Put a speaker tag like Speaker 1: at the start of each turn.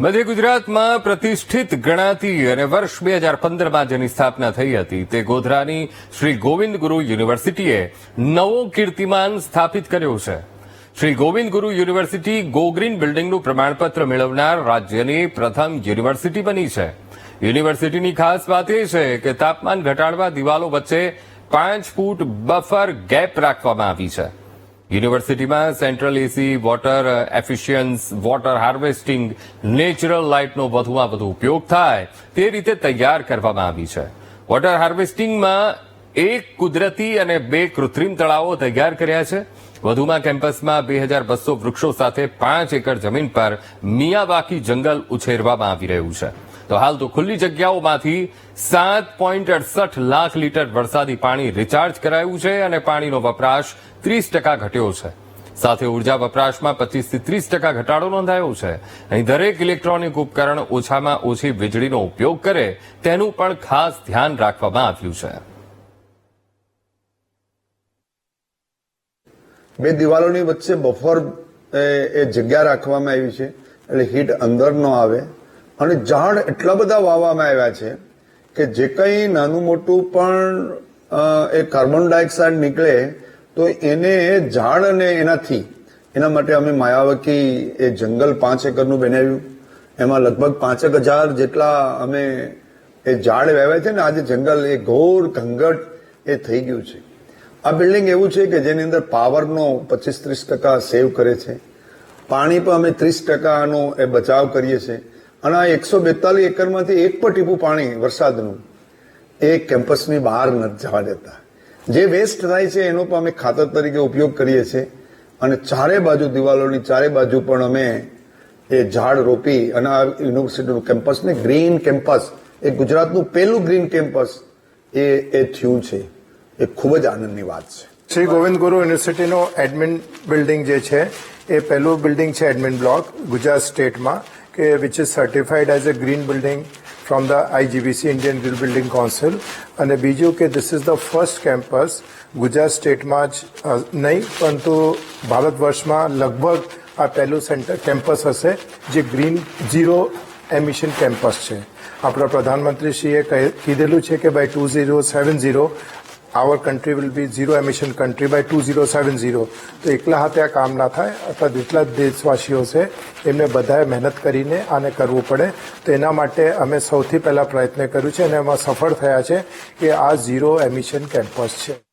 Speaker 1: મધ્ય ગુજરાતમાં પ્રતિષ્ઠિત ગણાતી અને વર્ષ બે હજાર પંદરમાં જેની સ્થાપના થઈ હતી, તે ગોધરાની શ્રી ગોવિંદ ગુરુ યુનિવર્સિટીએ નવો કીર્તિમાન સ્થાપિત કર્યો છે. શ્રી ગોવિંદ ગુરુ યુનિવર્સિટી ગોગ્રીન બિલ્ડિંગનું પ્રમાણપત્ર મેળવનાર રાજ્યની પ્રથમ યુનિવર્સિટી બની છે. યુનિવર્સિટીની ખાસ વાત એ છે કે તાપમાન ઘટાડવા દિવાલો વચ્ચે પાંચ ફૂટ બફર ગેપ રાખવામાં આવી છે. યુનિવર્સિટીમાં central AC, water efficiency, water harvesting, natural લાઇટનો વધુમાં વધુ ઉપયોગ થાય તે રીતે તૈયાર કરવામાં આવી છે. વોટર હાર્વેસ્ટિંગમાં એક કુદરતી અને બે કૃત્રિમ તળાવો તૈયાર કર્યા છે. વધુમાં કેમ્પસમાં બે હજાર બસો વૃક્ષો સાથે પાંચ એકર જમીન પર મિયાવાકી જંગલ ઉછેરવામાં આવી રહ્યું છે. તો હાલ તો ખુલ્લી જગ્યાઓમાંથી સાત પોઈન્ટ અડસઠ લાખ લીટર વરસાદી પાણી રિચાર્જ કરાયું છે અને પાણીનો વપરાશ ત્રીસ ટકા ઘટ્યો છે. સાથે ઊર્જા વપરાશમાં પચીસથી ત્રીસ ટકા ઘટાડો નોંધાયો છે. અહીં દરેક ઇલેક્ટ્રોનિક ઉપકરણ ઓછામાં ઓછી વીજળીનો ઉપયોગ કરે તેનું પણ ખાસ ધ્યાન રાખવામાં આવ્યું છે.
Speaker 2: બે દિવાલોની વચ્ચે બફર, એ જગ્યા રાખવામાં આવી છે. એટલે હીટ અંદર ન આવે અને ઝાડ એટલા બધા વાવવામાં આવ્યા છે કે જે કંઈ નાનું મોટું પણ એ કાર્બન ડાયોક્સાઇડ નીકળે, તો એને ઝાડ અને એનાથી, એના માટે અમે માયાવકી એ જંગલ પાંચ એકરનું બનાવ્યું. એમાં લગભગ પાંચેક હજાર જેટલા અમે એ ઝાડ વાવ્યા છે ને, આજે જંગલ એ ઘોર ઘંઘટ એ થઈ ગયું છે. આ બિલ્ડિંગ એવું છે કે જેની અંદર પાવરનો પચીસ ત્રીસ ટકા સેવ કરે છે. પાણી પણ અમે ત્રીસ ટકાનો એ બચાવ કરીએ છીએ. અને આ એકસો બેતાલીસ એકરમાંથી એક પણ ટીપું પાણી વરસાદનું એ કેમ્પસની બહાર નથી જવા દેતા. જે વેસ્ટ થાય છે એનો પણ અમે ખાતર તરીકે ઉપયોગ કરીએ છીએ. અને ચારે બાજુ દિવાલોની ચારે બાજુ પણ અમે એ ઝાડ રોપી અને આ યુનિવર્સિટીનું કેમ્પસને ગ્રીન કેમ્પસ, એ ગુજરાતનું પહેલું ગ્રીન કેમ્પસ એ એ થયું છે. એ ખૂબ જ આનંદની વાત છે.
Speaker 3: શ્રી ગોવિંદ ગુરુ યુનિવર્સિટીનો એડમિન બિલ્ડિંગ જે છે, એ પહેલું બિલ્ડિંગ છે એડમિન બ્લોક ગુજરાત સ્ટેટમાં. કે which is certified as a green building from the Indian Indian Building council અને બીજું કે this is the first campus Gujarat સ્ટેટમાં જ નહીં પરંતુ ભારત વર્ષમાં લગભગ આ પહેલું સેન્ટર કેમ્પસ હશે જે ગ્રીન ઝીરો એમિશન કેમ્પસ છે આપણા પ્રધાનમંત્રીશ્રીએ કીધેલું છે કે by two zero seven zero our country will be zero emission country by 2070 તો એકલા હાથે આ કામ ના થાય અથવા જેટલા દેશવાસીઓ છે એમને બધાએ મહેનત કરીને આને કરવું પડે તો એના માટે અમે સૌથી પહેલા પ્રયત્ન કર્યું છે અને એમાં સફળ થયા છે કે આ ઝીરો એમિશન કેમ્પસ છે